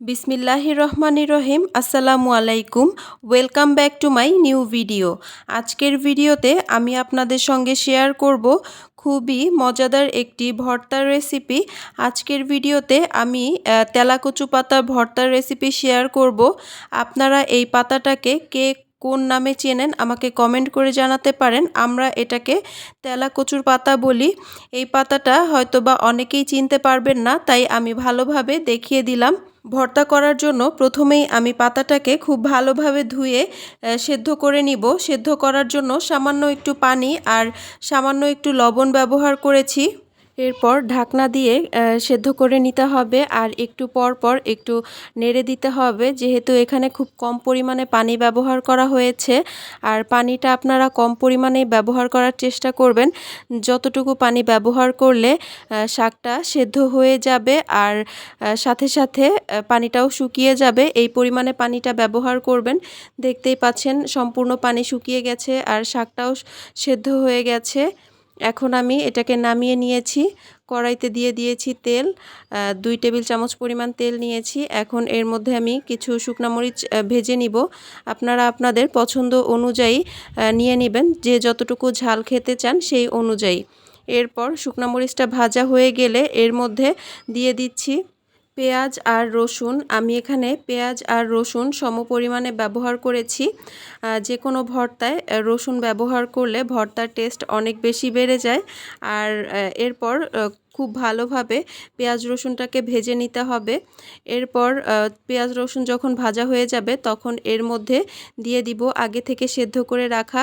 বিসমিল্লাহির রহমানির রহিম, আসসালামু আলাইকুম, welcome back to my new video. আজকের ভিডিওতে আমি আপনাদের সঙ্গে শেয়ার করব খুবই মজাদার একটি ভর্তার রেসিপি। আজকের ভিডিওতে আমি তেলাকচু পাতার ভর্তার রেসিপি শেয়ার করব। আপনারা এই পাতাটাকে কে কোন নামে চেনেন আমাকে কমেন্ট করে জানাতে পারেন। আমরা এটাকে তেলা কচুর পাতা বলি। এই পাতাটা হয়তোবা অনেকেই চিনতে পারবেন না, তাই আমি ভালোভাবে দেখিয়ে দিলাম। ভর্তা করার জন্য প্রথমেই আমি পাতাটাকে খুব ভালোভাবে ধুয়ে সেদ্ধ করে নিব। সেদ্ধ করার জন্য সামান্য একটু পানি আর সামান্য একটু লবণ ব্যবহার করেছি। এরপর ঢাকনা দিয়ে সেদ্ধ করে নিতে হবে। আর একটু পর পর একটু নেড়ে দিতে হবে। যেহেতু এখানে খুব কম পরিমাণে পানি ব্যবহার করা হয়েছে, আর পানিটা আপনারা কম পরিমাণেই ব্যবহার করার চেষ্টা করবেন। যতটুকু পানি ব্যবহার করলে শাকটা সেদ্ধ হয়ে যাবে আর সাথে সাথে পানিটাও শুকিয়ে যাবে। এই পরিমাণে পানিটা ব্যবহার করবেন। দেখতেই পাচ্ছেন সম্পূর্ণ পানি শুকিয়ে গেছে আর শাকটাও সেদ্ধ হয়ে গেছে। এখন আমি এটাকে নামিয়ে নিয়েছি, কড়াইতে দিয়ে দিয়েছি তেল দুই টেবিল চামচ পরিমাণ তেল নিয়েছি। এখন এর মধ্যে আমি কিছু শুকনা মরিচ ভেজে নিব। আপনারা আপনাদের পছন্দ অনুযায়ী নিয়ে নেবেন। যে যতটুকু ঝাল খেতে চান সেই অনুযায়ী। এরপর শুকনা মরিচটা ভাজা হয়ে গেলে এর মধ্যে দিয়ে দিচ্ছি পেঁয়াজ আর রসুন, আমি এখানে পেঁয়াজ আর রসুন সম পরিমাণে ব্যবহার করেছি। যে কোনো ভর্তায় রসুন ব্যবহার করলে ভর্তার টেস্ট অনেক বেশি বেড়ে যায়। আর এরপর খুব ভালোভাবে পেঁয়াজ রসুনটাকে ভেজে নিতে হবে। এরপর পেঁয়াজ রসুন যখন ভাজা হয়ে যাবে, তখন এর মধ্যে দিয়ে দিব আগে থেকে সেদ্ধ করে রাখা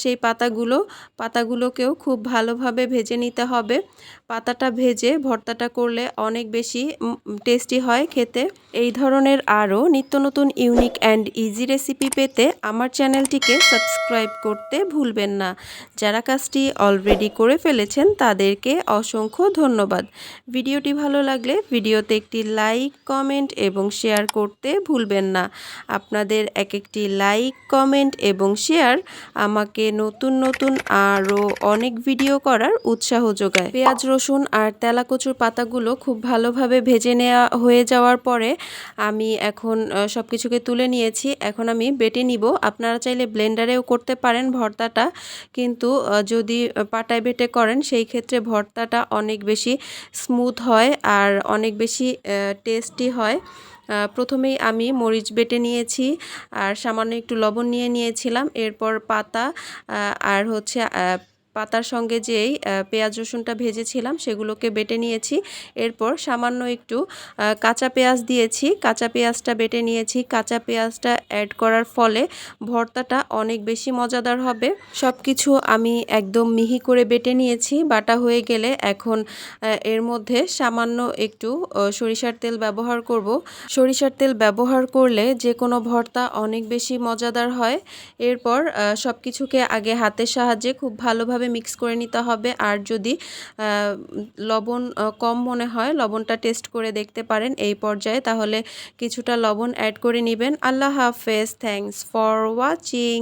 সেই পাতাগুলো। পাতাগুলোকেও খুব ভালোভাবে ভেজে নিতে হবে। পাতাটা ভেজে ভর্তাটা করলে অনেক বেশি টেস্টি হয় খেতে। এই ধরনের আরও নিত্য নতুন ইউনিক অ্যান্ড ইজি রেসিপি পেতে আমার চ্যানেলটিকে সাবস্ক্রাইব করতে ভুলবেন না। যারা কাজটি অলরেডি করে ফেলেছেন, তাদেরকে অসংখ্য ধন্যবাদ। ভিডিওটি ভালো লাগলে ভিডিওতে একটি লাইক, কমেন্ট এবং শেয়ার করতে ভুলবেন না। আপনাদের এক একটি লাইক, কমেন্ট এবং শেয়ার আমাকে নতুন নতুন আরও অনেক ভিডিও করার উৎসাহ যোগায়। পেঁয়াজ, রসুন আর তেলাকচুর পাতাগুলো খুব ভালোভাবে ভেজে নেওয়া হয়ে যাওয়ার পরে আমি এখন সব কিছুকে তুলে নিয়েছি। এখন আমি বেটে নিব। আপনারা চাইলে ব্লেন্ডারেও করতে পারেন ভর্তাটা। কিন্তু যদি পাটায় বেটে করেন, সেই ক্ষেত্রে ভর্তাটা অনেক বেশি স্মুথ হয় আর অনেক বেশি টেস্টি হয়। প্রথমেই আমি মরিচ বেটে নিয়েছি আর সামান্য একটু লবণ নিয়ে নিয়েছিলাম। এরপর পাতা আর হচ্ছে পাতার সঙ্গে যেই পেঁয়াজ রসুনটা ভেজেছিলাম সেগুলোকে বেটে নিয়েছি। এরপর সামান্য একটু কাঁচা পেঁয়াজ দিয়েছি। কাঁচা পেঁয়াজটা বেটে নিয়েছি। কাঁচা পেঁয়াজটা অ্যাড করার ফলে ভর্তাটা অনেক বেশি মজাদার হবে। সব কিছু আমি একদম মিহি করে বেটে নিয়েছি। বাটা হয়ে গেলে এখন এর মধ্যে সামান্য একটু সরিষার তেল ব্যবহার করব। সরিষার তেল ব্যবহার করলে যে কোনো ভর্তা অনেক বেশি মজাদার হয়। এরপর সব কিছুকে আগে হাতের সাহায্যে খুব ভালোভাবে মিক্স করে নিতে হবে। আর যদি লবণ কম মনে হয়, লবণটা টেস্ট করে দেখতে পারেন এই পর্যায়ে, তাহলে কিছুটা লবণ অ্যাড করে নেবেন। আল্লাহ হাফেজ। Thanks for watching